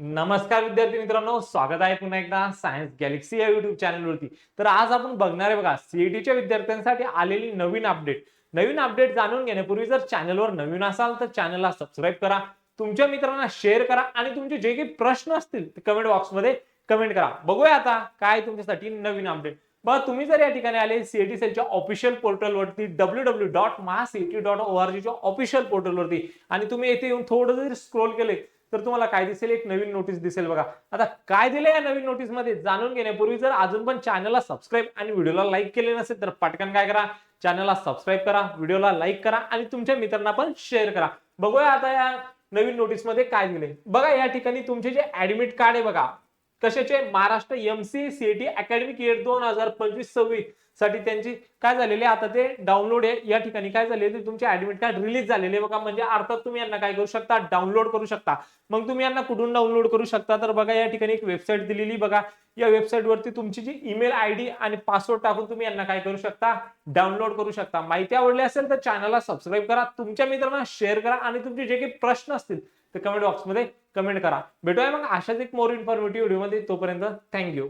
नमस्कार विद्यार्थी मित्रांनो स्वागत आहे पुन्हा एकदा सायन्स गॅलेक्सी या युट्यूब चॅनलवरती तर आज आपण बघणार आहे बघा सीईटीच्या विद्यार्थ्यांसाठी आलेली नवीन अपडेट नवीन अपडेट जाणून घेण्यापूर्वी जर चॅनलवर नवीन असाल तर चॅनलला सबस्क्राईब करा तुमच्या मित्रांना शेअर करा आणि तुमचे जे काही प्रश्न असतील ते कमेंट बॉक्समध्ये कमेंट करा. बघूया आता काय तुमच्यासाठी नवीन अपडेट बघा तुम्ही जर या ठिकाणी आले सीएटी सेलच्या ऑफिशियल पोर्टलवरती डब्ल्यू डब्ल्यू डॉट महासीटी डॉट ओ आर जीच्या ऑफिशियल पोर्टलवरती आणि तुम्ही येथे येऊन थोडं जरी स्क्रोल केले तर तुम्हाला काय दिसेल? एक नवीन नोटीस दिसेल बघा. आता काय दिलं या नवीन नोटीसमध्ये? जाणून घेण्यापूर्वी जर अजून पण चॅनलला सबस्क्राईब आणि व्हिडिओला लाईक केले नसेल तर पटकन काय करा? चॅनलला सबस्क्राईब करा व्हिडिओला लाईक करा आणि तुमच्या मित्रांना पण शेअर करा. बघूया आता या नवीन नोटीसमध्ये काय दिले बघा या ठिकाणी तुमचे जे ऍडमिट कार्ड आहे बघा कशाचे Maharashtra MC CET academic year दोन हजार पंचवीस सव्वीससाठी त्यांची काय झालेले आता ते डाउनलोड आहे या ठिकाणी काय झाले तुमचे ऍडमिट कार्ड रिलीज झालेले बघा म्हणजे अर्थात तुम्ही यांना काय करू शकता? डाउनलोड करू शकता. मग तुम्ही यांना कुठून डाउनलोड करू शकता? तर बघा या ठिकाणी एक वेबसाईट दिलेली बघा या वेबसाईटवरती तुमची जी ईमेल आय डी आणि पासवर्ड टाकून तुम्ही यांना काय करू शकता? डाउनलोड करू शकता. माहिती आवडली असेल तर चॅनलला सबस्क्राईब करा. तुमच्या मित्रांना शेअर करा आणि तुमचे जे काही प्रश्न असतील तर कमेंट बॉक्समध्ये कमेंट करा. भेटूया मग अशाच एक मोर इन्फॉर्मेटिव्ह व्हिडिओमध्ये तोपर्यंत. थँक्यू